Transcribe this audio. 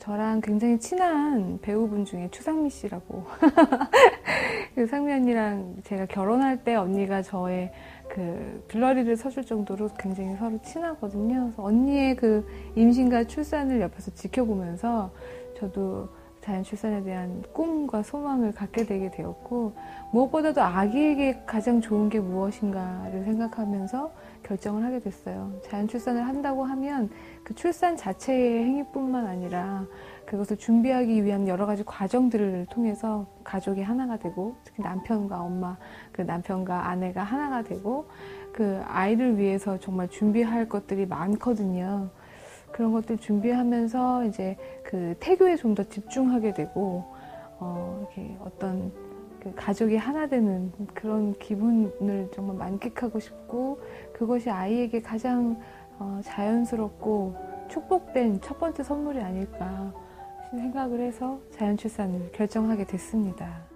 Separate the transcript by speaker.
Speaker 1: 저랑 굉장히 친한 배우분 중에 추상미 씨라고 그 상미 언니랑 제가 결혼할 때 언니가 저의 그 들러리를 서줄 정도로 굉장히 서로 친하거든요. 그래서 언니의 그 임신과 출산을 옆에서 지켜보면서 저도 자연 출산에 대한 꿈과 소망을 갖게 되게 되었고 무엇보다도 아기에게 가장 좋은 게 무엇인가를 생각하면서 결정을 하게 됐어요. 자연 출산을 한다고 하면 그 출산 자체의 행위뿐만 아니라 그것을 준비하기 위한 여러 가지 과정들을 통해서 가족이 하나가 되고 특히 남편과 엄마, 그 남편과 아내가 하나가 되고 그 아이를 위해서 정말 준비할 것들이 많거든요. 그런 것들 준비하면서 이제 그 태교에 좀 더 집중하게 되고 어, 이렇게 어떤 그 가족이 하나 되는 그런 기분을 정말 만끽하고 싶고 그것이 아이에게 가장 어, 자연스럽고 축복된 첫 번째 선물이 아닐까 생각을 해서 자연 출산을 결정하게 됐습니다.